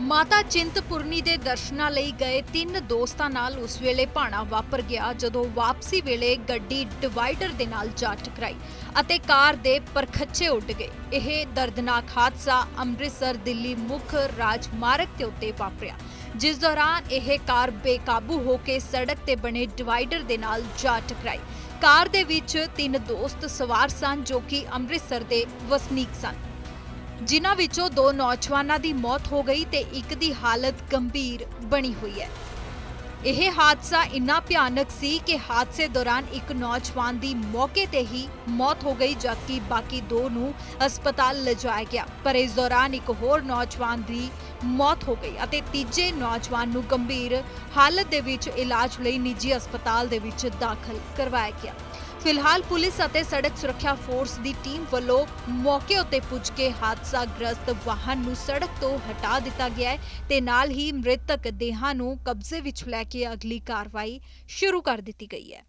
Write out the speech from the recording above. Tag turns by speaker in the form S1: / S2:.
S1: ਮਾਤਾ ਚਿੰਤਪੁਰਨੀ ਦੇ ਦਰਸ਼ਨਾਂ ਲਈ ਗਏ ਤਿੰਨ ਦੋਸਤਾਂ ਨਾਲ ਉਸ ਵੇਲੇ ਭਾਣਾ ਵਾਪਰ ਗਿਆ ਜਦੋਂ ਵਾਪਸੀ ਵੇਲੇ ਗੱਡੀ ਡਿਵਾਈਡਰ ਦੇ ਨਾਲ ਜਾ ਟਕਰਾਈ ਅਤੇ ਕਾਰ ਦੇ ਪਰਖੱਚੇ ਉੱਡ ਗਏ। ਇਹ ਦਰਦਨਾਕ ਹਾਦਸਾ ਅੰਮ੍ਰਿਤਸਰ ਦਿੱਲੀ ਮੁੱਖ ਰਾਜਮਾਰਗ ਦੇ ਉੱਤੇ ਵਾਪਰਿਆ, ਜਿਸ ਦੌਰਾਨ ਇਹ ਕਾਰ ਬੇਕਾਬੂ ਹੋ ਕੇ ਸੜਕ ਤੇ ਬਣੇ ਡਿਵਾਈਡਰ ਦੇ ਨਾਲ ਜਾ ਟਕਰਾਈ। ਕਾਰ ਦੇ ਵਿੱਚ ਤਿੰਨ ਦੋਸਤ ਸਵਾਰ ਸਨ ਜੋ ਕਿ ਅੰਮ੍ਰਿਤਸਰ ਦੇ ਵਸਨੀਕ ਸਨ। ਜਿਨ੍ਹਾਂ ਵਿੱਚੋਂ ਦੋ ਨੌਜਵਾਨਾਂ ਦੀ ਮੌਤ ਹੋ ਗਈ ਤੇ ਇੱਕ ਦੀ ਹਾਲਤ ਗੰਭੀਰ ਬਣੀ ਹੋਈ ਹੈ। ਇਹ ਹਾਦਸਾ ਇੰਨਾ ਭਿਆਨਕ ਸੀ ਕਿ ਹਾਦਸੇ ਦੌਰਾਨ ਇੱਕ ਨੌਜਵਾਨ ਦੀ ਮੌਕੇ ਤੇ ਹੀ ਮੌਤ ਹੋ ਗਈ, ਜਦਕਿ ਬਾਕੀ ਦੋ ਨੂੰ ਹਸਪਤਾਲ ਲਿਜਾਇਆ ਗਿਆ। ਪਰ ਇਸ ਦੌਰਾਨ ਇੱਕ ਹੋਰ ਨੌਜਵਾਨ ਦੀ ਮੌਤ ਹੋ ਗਈ ਅਤੇ ਤੀਜੇ ਨੌਜਵਾਨ ਨੂੰ ਗੰਭੀਰ ਹਾਲਤ ਦੇ ਵਿੱਚ ਇਲਾਜ ਲਈ ਨਿੱਜੀ ਹਸਪਤਾਲ ਦੇ ਵਿੱਚ ਦਾਖਲ ਕਰਵਾਇਆ ਗਿਆ। ਫਿਲਹਾਲ ਪੁਲਿਸ ਅਤੇ ਸੜਕ ਸੁਰੱਖਿਆ ਫੋਰਸ ਦੀ ਟੀਮ ਵੱਲੋਂ ਮੌਕੇ ਉੱਤੇ ਪੁੱਜ ਕੇ ਹਾਦਸਾ ਗ੍ਰਸਤ ਵਾਹਨ ਨੂੰ ਸੜਕ ਤੋਂ ਹਟਾ ਦਿੱਤਾ ਗਿਆ ਹੈ ਤੇ ਨਾਲ ਹੀ ਮ੍ਰਿਤਕ ਦੇਹਾਂ ਨੂੰ ਕਬਜ਼ੇ ਵਿੱਚ ਲੈ ਕੇ ਅਗਲੀ ਕਾਰਵਾਈ ਸ਼ੁਰੂ ਕਰ ਦਿੱਤੀ ਗਈ ਹੈ।